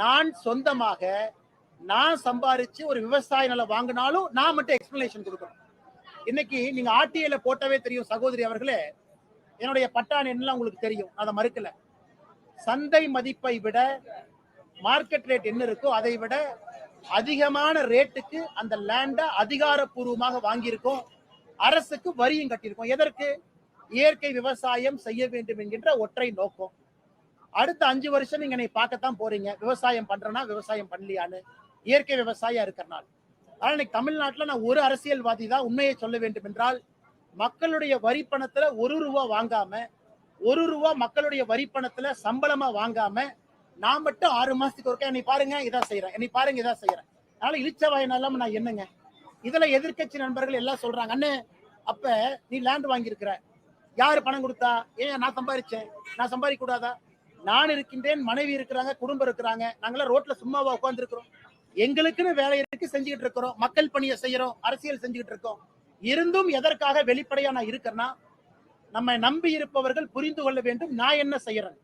நான் சொந்தமாக நான் சம்பாரிச்சு ஒரு விவசாய நிலம் வாங்கினாலும் நான் மட்டும் எக்ஸ்பிளனேஷன் கொடுக்கணும். இன்னைக்கு நீங்க ஆர்டிஐல போட்டவே தெரியும் சகோதரி அவர்களே. என்னுடைய பட்டான் என்னலாம் உங்களுக்கு தெரியும்? அதை மறுக்கல. சந்தை மதிப்பை விட மார்க்கெட் ரேட் என்ன இருக்கோ அதை விட அதிகமான ரேட்டுக்கு அந்த லேண்டை அதிகாரப்பூர்வமாக வாங்கியிருக்கோம். அரசுக்கு வரியும் கட்டியிருக்கோம். எதற்கு? இயற்கை விவசாயம் செய்ய வேண்டும் என்கின்ற ஒற்றை நோக்கம். அடுத்த அஞ்சு வருஷம் நீங்க நீ பார்க்கத்தான் போறீங்க. விவசாயம் பண்றேன்னா விவசாயம் பண்ணலையான்னு. இயற்கை விவசாயம் இருக்கிறனால. ஆனா இன்னைக்கு தமிழ்நாட்டுல நான் ஒரு அரசியல்வாதி தான் உண்மையை சொல்ல வேண்டும் என்றால் மக்களுடைய வரி பணத்துல ஒரு ரூபா வாங்காம ஒரு ரூபா மக்களுடைய வரி பணத்துல சம்பளமா வாங்காம நான் மட்டும் ஆறு மாசத்துக்கு ஒருக்கா என்னை பாருங்க இதான் செய்யறேன் என்னை பாருங்க இதான் செய்யறேன் அதனால இழிச்ச வாயினாலும் நான் என்னங்க? இதுல எதிர்க்கட்சி நண்பர்கள் எல்லாம் சொல்றாங்க அண்ணே அப்ப நீ லேண்ட் வாங்கியிருக்கிற. யாரு பணம் கொடுத்தா? ஏன் நான் சம்பாரிச்சேன். நான் சம்பாதிக்க கூடாதா? நான் இருக்கின்றேன் மனைவி இருக்கிறாங்க குடும்பம் இருக்கிறாங்க நாங்களாம் ரோட்ல சும்மாவா உட்காந்துருக்கிறோம் எங்களுக்குன்னு வேலை இருக்கு செஞ்சுக்கிட்டு இருக்கிறோம் மக்கள் பணியை செய்யறோம் அரசியல் செஞ்சுக்கிட்டு இருக்கோம். இருந்தும் எதற்காக வெளிப்படையா நான் இருக்கிறேன்னா நம்மை நம்பி இருப்பவர்கள் புரிந்து கொள்ள வேண்டும் நான் என்ன செய்யறேன்?